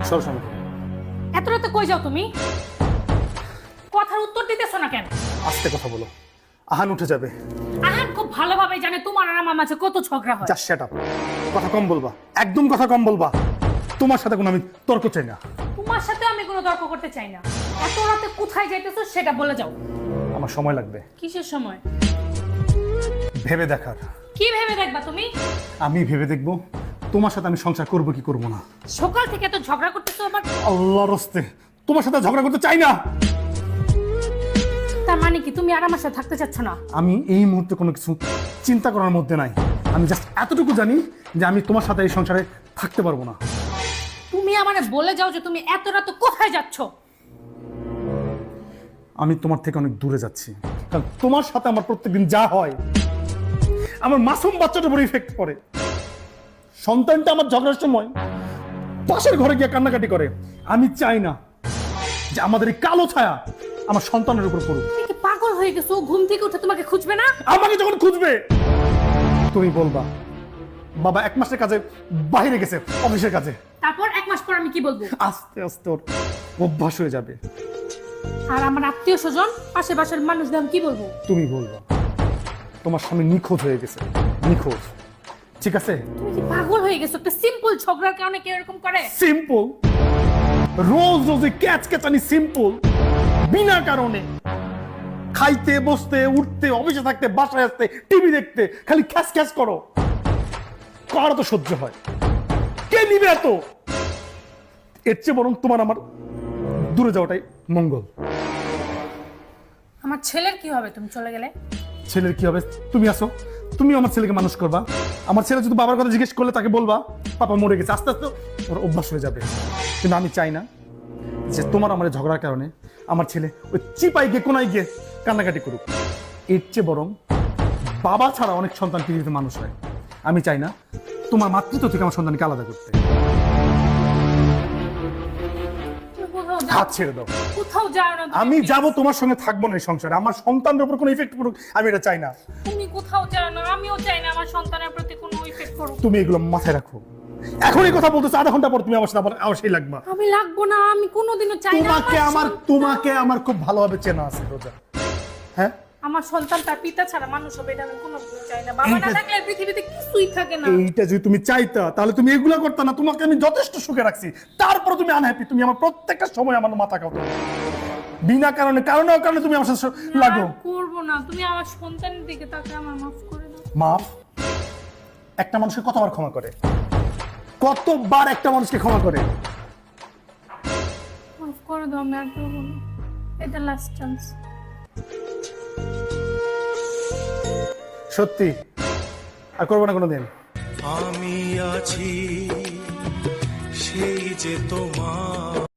সব সময় এত রাতে কই যাও তুমি? কথার উত্তর দিতেছো না কেন? আস্তে কথা বলো। আহান উঠে যাবে। আহান খুব ভালোভাবে জানে তোমার আর আমার মাঝে কত ঝগড়া হয়। সেট আপ কথা কম বলবা। একদম কথা কম বলবা। তোমার সাথে কোনো আমি তর্ক চাই না। তোমার সাথে আমি কোনো তর্ক করতে চাই না। এত রাতে কোথায় যাইতেছো সেটা বলে যাও। আমার সময় লাগবে। কিসের সময়? ভেবে দেখার। কি ভেবে দেখবা তুমি? আমি ভেবে দেখব তোমার সাথে আমি সংসার করব কি করব না? সকাল থেকে এত ঝগড়া করতেছো আবার আল্লাহর রস্তে তোমার সাথে ঝগড়া করতে চাই না। তার মানে কি তুমি আর আমার সাথে থাকতে চাচ্ছ না? আমি এই মুহূর্তে কোনো কিছু চিন্তা করার মধ্যে নাই। আমি জাস্ট এতটুকু জানি যে আমি তোমার সাথে এই সংসারে থাকতে পারব না। তুমি আমারে বলে যাও যে তুমি এত রাতে কোথায় যাচ্ছ? আমি তোমার থেকে অনেক দূরে যাচ্ছি। কারণ তোমার সাথে আমার প্রত্যেকদিন যা হয় আমার মাসুম বাচ্চাটার উপর ইফেক্ট পড়ে। সন্তানটা আমার ঝগড়ার সময় পাশের ঘরে গিয়ে কান্নাকাটি করে। আমি চাই না যে আমাদের এই কালো ছায়া আমার সন্তানের উপর পড়ুক। কি পাগল হয়ে গেছো? ঘুম থেকে উঠে তোমাকে খুঁজবে না? আমাকে যখন খুঁজবে তুমি বলবা বাবা এক মাসের কাজে বাইরে গেছে অফিসের কাজে। তারপর এক মাস পর আমি কি বলব? আস্তে আস্তে ওর অভ্যাস হয়ে যাবে। আর আমার আত্মীয় স্বজন পাশে পাশের মানুষদের আমি কি বলব? তুমি বলবা তোমার স্বামী নিখোঁজ হয়ে গেছে নিখোঁজ। ঠিক আছে? তুমি কি পাগল হয়ে গেছো? একটা সিম্পল ঝগড়ার কারণে কেউ এরকম করে? সিম্পল রোজ রোজ ক্যাচ ক্যাচানি সিম্পল বিনা কারণে। খাইতে বসতে উঠতে অফিসে থাকতে বাসায় আসতে টিভি দেখতে খালি খ্যাস খ্যাস করো। কার তো সহ্য হয়? কে নিবে এত? এর চেয়ে বরং তোমার আমার দূরে যাওয়াটাই মঙ্গল। আমার ছেলের কি হবে? তুমি চলে গেলে? ছেলের কি হবে? তুমি আসো। তুমি আমার ছেলেকে মানুষ করবা। আমার ছেলে যদি বাবার কথা জিজ্ঞেস করলে তাকে বলবা পাপা মরে গেছে। আস্তে আস্তে ওর অভ্যাস হয়ে যাবে। কিন্তু আমি চাই না যে তোমার আমার ঝগড়ার কারণে আমার ছেলে ওই চিপাই গিয়ে কোনায় গিয়ে কান্নাকাটি করুক। এর চেয়ে বরং বাবা ছাড়া অনেক সন্তান পৃথিবীতে মানুষ হয়। আমি চাই না তোমার মাতৃত্ব থেকে আমার সন্তানকে আলাদা করতে। হাত ছেড়ে দাও। কোথাও যাও না আমি। যাব তোমার সঙ্গে থাকব না এই সংসারে। আমার সন্তানের উপর কোনো ইফেক্ট পড়ুক আমি এটা চাই না। তুমি কোথাও যাও না আমিও চাই তুমি এগুলো মাথায় রাখো। এখন এই কথা বলতেছো আধা ঘণ্টা পর তুমি আমার সাথে আবার সেই লাগবা। আমি লাগবো না আমি কোনোদিনও চাই না তোমাকে আমার তোমাকে আমার খুব ভালোভাবে চেনা আছে রোজা। হ্যাঁ? আমার সন্তান তার পিতা ছাড়া মানুষ হবে এটা আমি কোনোদিনও চাই না। বাবা না এইটা- থাকলে পৃথিবীতে কিছুই থাকে না। এইটা যদি তুমি চাইতা তাহলে তুমি এগুলো করতে না তোমাকে আমি যথেষ্ট সুখে রাখছি। তারপর তুমি আনহ্যাপি তুমি আমার প্রত্যেকটা সময় আমার মাথা কাও বিনা কারণে কারণে কারণে তুমি আমার সাথে লাগো। আর করব না তুমি আমার সন্তানের দিকে তাকে আমার মাফ করে দাও। মাফ? একটা মানুষকে কতবার ক্ষমা করে? কতবার একটা মানুষকে ক্ষমা করে? মাফ করে দাও আমি আর করব না। এটা লাস্ট চান্স সত্যি? আর করব না কোনোদিন? আমি আছি সেই যে তোমার